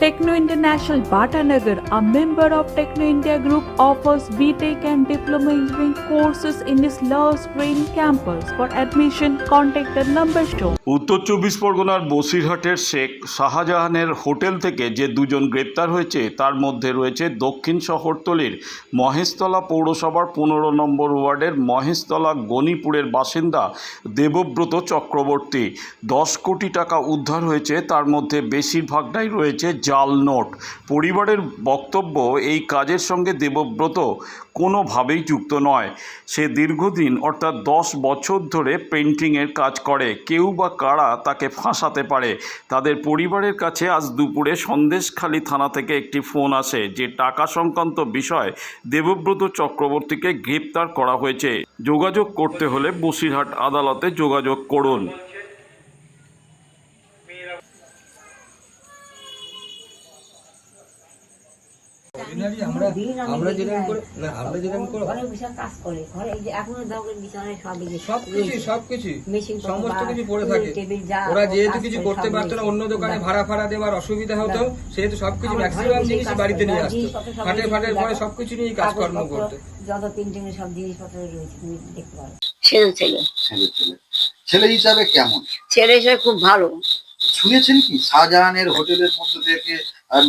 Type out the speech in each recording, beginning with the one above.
Techno International Bhatanagar, a member of Techno India Group, offers BTEC and Diploma Engineering courses in its Love Green campus. For admission, contact the number shown. উত্তর চব্বিশ পরগনার বসিরহাটের শেখ শাহজাহানের hotel থেকে যে দুজন গ্রেপ্তার হয়েছে তার মধ্যে রয়েছে দক্ষিণ শহরতলির মহেশতলা পৌরসভার পনেরো নম্বর ওয়ার্ডের মহেশতলা গণিপুরের বাসিন্দা দেবব্রত চক্রবর্তী দশ কোটি টাকা উদ্ধার হয়েছে তার মধ্যে বেশিরভাগটাই রয়েছে জাল নোট। পরিবারের বক্তব্য, এই কাজের সঙ্গে দেবব্রত কোনোভাবেই যুক্ত নয়। সে দীর্ঘদিন, অর্থাৎ দশ বছর ধরে পেন্টিংয়ের কাজ করে। কেউ বা কারা তাকে ফাঁসাতে পারে। তাদের পরিবারের কাছে আজ দুপুরে সন্দেশখালী থানা থেকে একটি ফোন আসে, যে টাকা সংক্রান্ত বিষয় দেবব্রত চক্রবর্তীকে গ্রেপ্তার করা হয়েছে। যোগাযোগ করতে হলে বসিরহাট আদালতে যোগাযোগ করুন। Ordinary আমরা আমরা যেরকম করে না আমরা যেরকম করে ঘরে বিশাল কাজ করে। ঘরে এই যে এখনও দরকার বিছানায় সব এই সব কিছু সব কিছু সমস্ত কিছু পড়ে থাকে। ওরা যেহেতু কিছু করতে পারতো না অন্য দোকানে ভাড়া ফাড়া দেওয়ার অসুবিধা হতো সেহেতু সবকিছু ম্যাক্সিমাম জিনিস বাড়িতে নিয়ে আসতো। ফাটে রয়েছে, ফাটে পরে সবকিছু নিয়ে কাজকর্ম করতো। যত এর সব জিনিসপত্র রয়েছে তুমি দেখতে পারো। ছেলে ছেলে। ছেলে ছেলে। ছেলে হিসাবে কেমন? ছেলে হিসেবে খুব ভালো। শুনেছেন কি? শাহজাহানের হোটেলের মধ্যে থেকে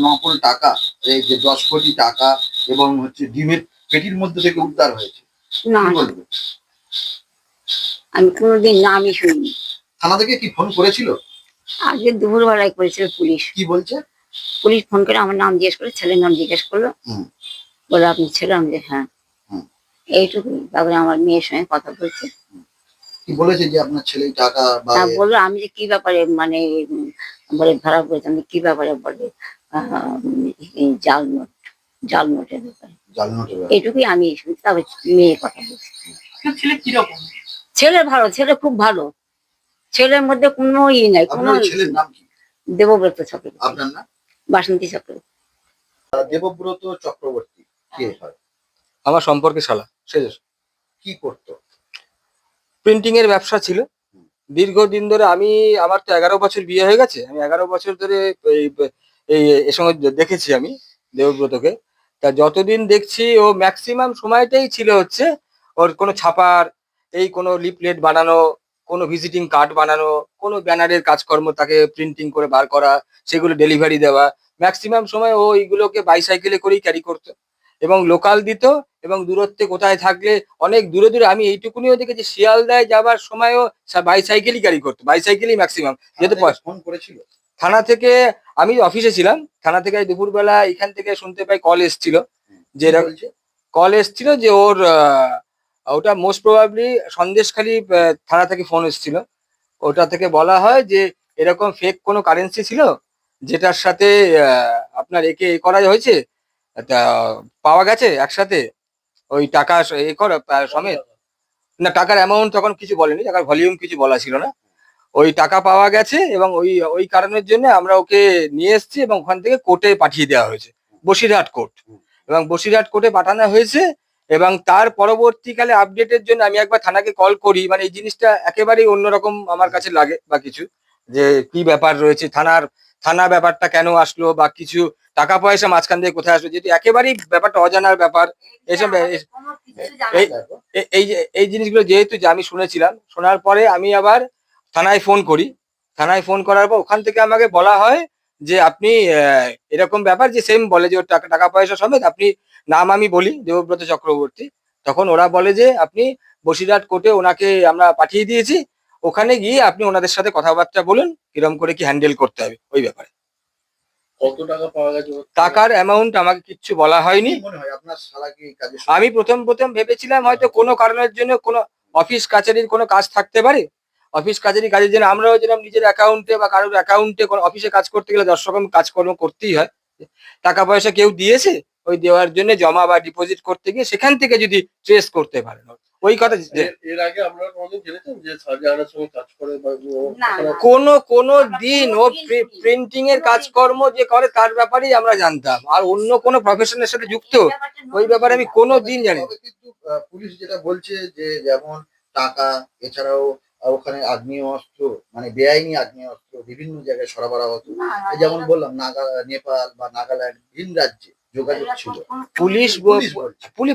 নকল টাকা? এই যে দশ কোটি টাকা এবং হচ্ছে ডিমের পেটির মধ্যে থেকে উদ্ধার হয়েছে। না। বলবে? আমি কোনোদিন নামই শুনিনি। থানা থেকে কি ফোন করেছিল? আজকে দুপুর বেলায় করেছিল পুলিশ। কি বলছে? পুলিশ ফোন করে আমার নাম জিজ্ঞেস করে ছেলের নাম জিজ্ঞেস করল। বলে আপনি ছেলে? আমি যে হ্যাঁ। হুম। এইটুকুই তারপরে আমার মেয়ের সঙ্গে কথা বলছে। কি বলেছে যে আপনার ছেলে টাকা বলল আমি যে কি ব্যাপারে মানে বলে ধরা পড়েছে আমি কি ব্যাপারে বলে জাল নোট জাল নোটের ব্যাপারে। এইটুকুই আমি শুনছি তারপরে মেয়ে কথা বলছি। ছেলে ভালো ছেলে খুব ভালো। ছেলের মধ্যে কোনো ই নাই কোনো আপনার ছেলের নাম কি? দেবব্রত চক্রবর্তী। বাসন্তী চক্রবর্তী। দেবব্রত চক্রবর্তী কে হয়। আমার সম্পর্কে শালা শেষ কি করতো? প্রিন্টিং এর ব্যবসা ছিল। দীর্ঘদিন ধরে আমি আমার তো এগারো বছর বিয়ে হয়ে গেছে। আমি এগারো বছর ধরে এই এর সঙ্গে দেখেছি আমি দেবব্রতকে। তা যতদিন দেখছি ও ম্যাক্সিমাম সময়টাই ছিল হচ্ছে ওর কোনো ছাপার এই কোনো লিপলেট বানানো কোনো ভিজিটিং কার্ড বানানো কোনো ব্যানারের কাজকর্ম তাকে প্রিন্টিং করে বার করা সেগুলো ডেলিভারি দেওয়া ম্যাক্সিমাম সময় ও এইগুলোকে বাইসাইকেলে করেই ক্যারি করতো। এবং লোকাল দিত এবং দূরত্বে কোথায় থাকলে অনেক দূরে দূরে আমি এইটুকুনিও দেখেছি শিয়ালদায় যাবার সময়ও বাইসাইকেলই ক্যারি করতো বাইসাইকেলই ম্যাক্সিমাম যেহেতু ফোন করেছিল? থানা থেকে আমি অফিসে ছিলাম থানা থেকে দুপুরবেলা এখান থেকে শুনতে পাই কল এসছিল যে? কল এসছিল যে ওর ওটা মোস্ট প্রবাবলি সন্দেশখালী থানা থেকে ফোন এসছিল। ওটা থেকে বলা হয় যে এরকম ফেক কোনো কারেন্সি ছিল যেটার সাথে আপনার একে এ করা হয়েছে তা পাওয়া গেছে একসাথে ওই টাকা এ করা সমেত। না টাকার অ্যামাউন্ট তখন কিছু বলেনি টাকার ভলিউম কিছু বলা ছিল না। ওই টাকা পাওয়া গেছে এবং ওই ওই কারণের জন্য আমরা ওকে নিয়ে এসেছি এবং ওখান থেকে কোর্টে পাঠিয়ে দেওয়া হয়েছে বসিরহাট কোর্ট এবং বসিরহাট কোর্টে পাঠানো হয়েছে এবং তার পরবর্তীকালে আপডেটের জন্য আমি একবার থানাকে কল করি। মানে এই জিনিসটা একেবারেই অন্যরকম আমার কাছে লাগে বা কিছু যে কি ব্যাপার রয়েছে থানার থানা ব্যাপারটা কেন আসলো বা কিছু টাকা পয়সা মাঝখান দিয়ে কোথায় আসলো যেহেতু একেবারেই ব্যাপারটা অজানার ব্যাপার এসব এই- এই এই যে এই জিনিসগুলো যেহেতু যে আমি শুনেছিলাম শোনার পরে আমি আবার থানায় ফোন করি। থানায় ফোন করার পর ওখান থেকে আমাকে বলা হয় যে আপনি এরকম ব্যাপার যে সেম বলে যে ওর টাকা টাকা পয়সা সমেত আপনি নাম আমি বলি দেবব্রত চক্রবর্তী। তখন ওরা বলে যে আপনি বসিরহাট কোর্টে ওনাকে আমরা পাঠিয়ে দিয়েছি। ওখানে গিয়ে আপনি ওনাদের সাথে কথাবার্তা বলুন কিরম করে কি হ্যান্ডেল করতে হবে। ওই ব্যাপারে। কত টাকা পাওয়া গেছে? টাকার অ্যামাউন্ট আমাকে কিচ্ছু বলা হয়নি। মনে হয়? আমি প্রথম প্রথম ভেবেছিলাম হয়তো কোনো কারণের জন্য কোনো অফিস কাছারির কোনো কাজ থাকতে পারে। অফিস কাজেরই কাজের জন্য আমরাও যেরকম নিজের অ্যাকাউন্টে বা কারোর অ্যাকাউন্টে কোনো অফিসে কাজ করতে গেলে দশ রকম কাজকর্ম করতেই হয়। টাকা পয়সা কেউ দিয়েছে ওই দেওয়ার জন্য জমা বা ডিপোজিট করতে গিয়ে সেখান থেকে যদি ট্রেস করতে পারেন। ওই কথা যে এর- আগে আমরা কোনোদিন জেনেছেন যে শাহজাহানের সঙ্গে কাজ করে বা ও- না, ওখানে- না। কোনো কোনো দিন ও প্রিন্টিং এর কাজকর্ম যে করে তার ব্যাপারেই আমরা জানতাম। আর অন্য কোনো প্রফেশনের সাথে যুক্ত ওই ব্যাপারে আমি কোনো দিন জানি পুলিশ যেটা বলছে যে যেমন টাকা এছাড়াও ওখানে আগ্নেয় অস্ত্র মানে বেআইনি আগ্নেয় অস্ত্র বিভিন্ন জায়গায় সরবরাহ হতো। যেমন বললাম নাগা নেপাল বা নাগাল্যান্ড ভিন রাজ্যে যোগাযোগ ছিল। পুলিশ পুলিশ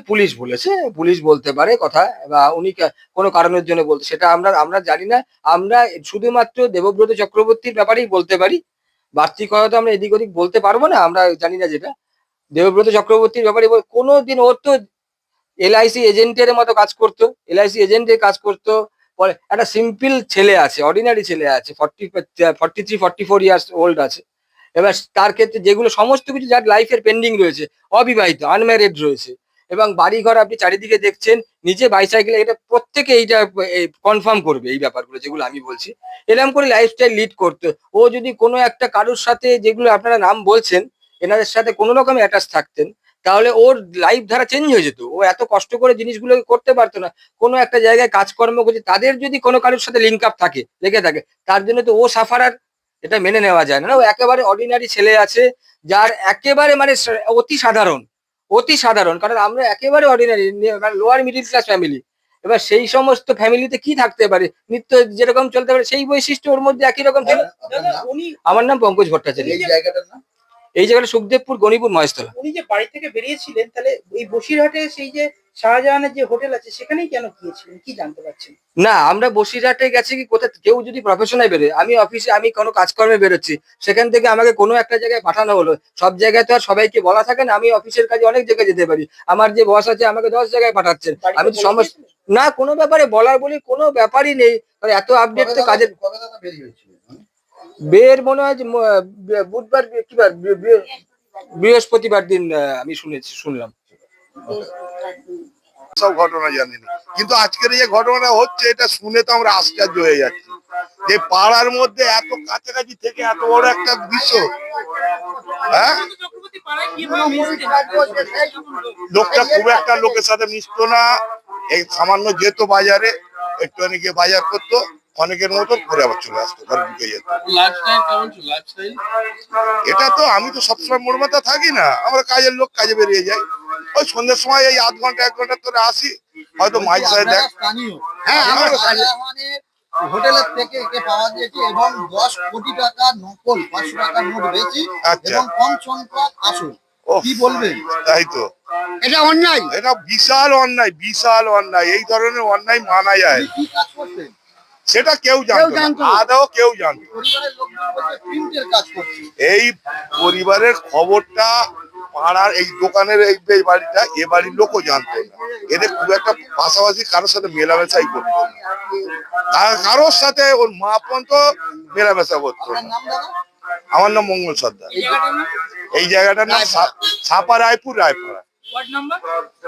পুলিশ বলেছে পুলিশ বলতে পারে কথা বা উনি কোনো কারণের জন্য বলতে সেটা আমরা আমরা জানি না। আমরা শুধুমাত্র দেবব্রত চক্রবর্তীর ব্যাপারেই বলতে পারি। বাড়তি কথা তো আমরা এদিক ওদিক বলতে পারব না আমরা জানি না যেটা। দেবব্রত চক্রবর্তীর ব্যাপারে বল- কোনোদিন ওর তো এলআইসি এজেন্টের মতো কাজ করতো এলআইসি এজেন্টের কাজ করতো পরে একটা সিম্পল ছেলে আছে অর্ডিনারি ছেলে আছে forty forty three forty four years old আছে। এবার তার ক্ষেত্রে যেগুলো সমস্ত কিছু যার লাইফের পেন্ডিং রয়েছে, অবিবাহিত আনম্যারিড রয়েছে। এবং বাড়ি ঘর আপনি চারিদিকে দেখছেন, নিজে বাইসাইকেলে এটা প্রত্যেকে এইটা কনফার্ম করবে এই ব্যাপারগুলো যেগুলো আমি বলছি। এরকম করে লাইফস্টাইল লিড করতে ও যদি কোনো একটা কারোর সাথে যেগুলো আপনারা নাম বলছেন, এনাদের সাথে কোনো রকম অ্যাটাচ থাকতেন তাহলে ওর লাইফ ধারা চেঞ্জ হয়ে যেত। ও এত কষ্ট করে জিনিসগুলো করতে পারতো না। কোনো একটা জায়গায় কাজকর্ম করছে তাদের যদি কোনো কারোর সাথে লিঙ্ক আপ থাকে লেগে থাকে তার জন্য তো ও সাফারার এটা মেনে নেওয়া যায় না। ও একেবারে অর্ডিনারি ছেলে আছে যার একেবারে মানে অতি সাধারণ অতি সাধারণ। কারণ আমরা একেবারে অর্ডিনারি মানে লোয়ার মিডিল ক্লাস ফ্যামিলি এবার সেই সমস্ত ফ্যামিলিতে কি থাকতে পারে? নিত্য যেরকম চলতে পারে সেই বৈশিষ্ট্য ওর মধ্যে একই রকম আমার নাম পঙ্কজ ভট্টাচার্য। জায়গাটার নাম? এই জায়গাটা সুখদেবপুর গণিপুর মহেশতলা। উনি যে বাড়ি থেকে বেরিয়েছিলেন তাহলে এই বসিরহাটে সেই যে শাহজাহানের যে হোটেল আছে সেখানেই কেন গিয়েছিলেন? কি জানতে পারছেন? না আমরা বসিরহাটে গেছি কি কোথায়? কেউ যদি প্রফেশনে বেরোয় আমি অফিসে আমি কোনো কাজকর্মে বেরোচ্ছি সেখান থেকে আমাকে কোনো একটা জায়গায় পাঠানো হলো। সব জায়গায় তো আর সবাইকে বলা থাকে না আমি অফিসের কাজে অনেক জায়গায় যেতে পারি। আমার যে বস আছে আমাকে দশ জায়গায় পাঠাচ্ছেন। আমি তো বলে সমস্ত না কোনো ব্যাপারে বলার বলি কোনো ব্যাপারই নেই। মানে এত আপডেট তো কাজের বের মনে হয় যে বুধবার বৃ- কি বার? বৃ- বৃ- বৃহস্পতিবার দিন আমি শুনেছি, শুনলাম। সব ঘটনা জানি না। কিন্তু আজকের এই ঘটনাটা হচ্ছে, এটা শুনে তো আমরা আশ্চর্য হয়ে যাচ্ছি। যে পাড়ার মধ্যে এত কাছাকাছি থেকে এত বড় একটা দৃশ্য হ্যাঁ? লোকটা খুব একটা লোকের সাথে মিশতো না। এই সামান্য যেত বাজারে, একটুখানি গিয়ে বাজার করতো। অনেকের মতন ঘুরে আবার চলে আসতো ঘরে ঢুকে যেত। এটা তো আমি তো সবসময় মোড় মাথা থাকি না। আমরা কাজের লোক কাজে বেরিয়ে যাই। ওই সন্ধ্যের সময় এই আধ ঘণ্টা এক ঘণ্টা ধরে আসি। হয়তো মাঝে সাথে দেখ হ্যাঁ, আমরা হোটেলের থেকে একে পাওয়া গিয়েছে এবং দশ কোটি টাকা নকল পাঁচশো টাকা নোট বেশি আচ্ছা। এবং কম সংখ্যক আসল। কি বলবেন? তাই তো। এটা অন্যায়। এটা বিশাল অন্যায় বিশাল অন্যায়। এই ধরনের অন্যায় মানা যায়। কি কাজ করতেন সেটা কেউ জানতো। আদৌ কেউ জানতো এই পরিবারের খবরটা পাড়ার এই দোকানের এই বাড়িটা এ বাড়ির লোকও জানতো না। এদের খুব একটা পাশাপাশি কারোর সাথে মেলামেশাই করতো কারোর সাথে ওর মা পর্যন্ত মেলামেশা করতো আমার নাম মঙ্গল সর্দার। এই জায়গাটার নাম? ছাপা রায়পুর রায়পুরা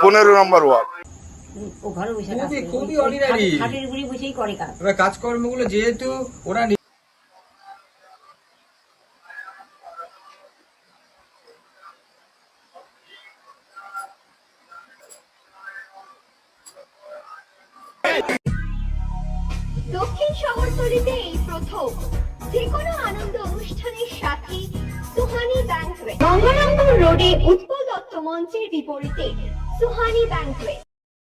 পনেরো নম্বর ওয়ার্ড। ও ঘরে বসে কাজ খুবই- করে। খুবই ওই ordinary। খাট- খাটের উপরে বসেই করে কাজ এবার কাজকর্মগুলো যেহেতু ওরা দক্ষিণ শহরতলিতে এই প্রথম যে কোনো আনন্দ অনুষ্ঠানের সাথে সুহানি ব্যাংকুয়েট গঙ্গারামপুর রোডে উৎপল দত্ত মঞ্চের বিপরীতে Suhani banquet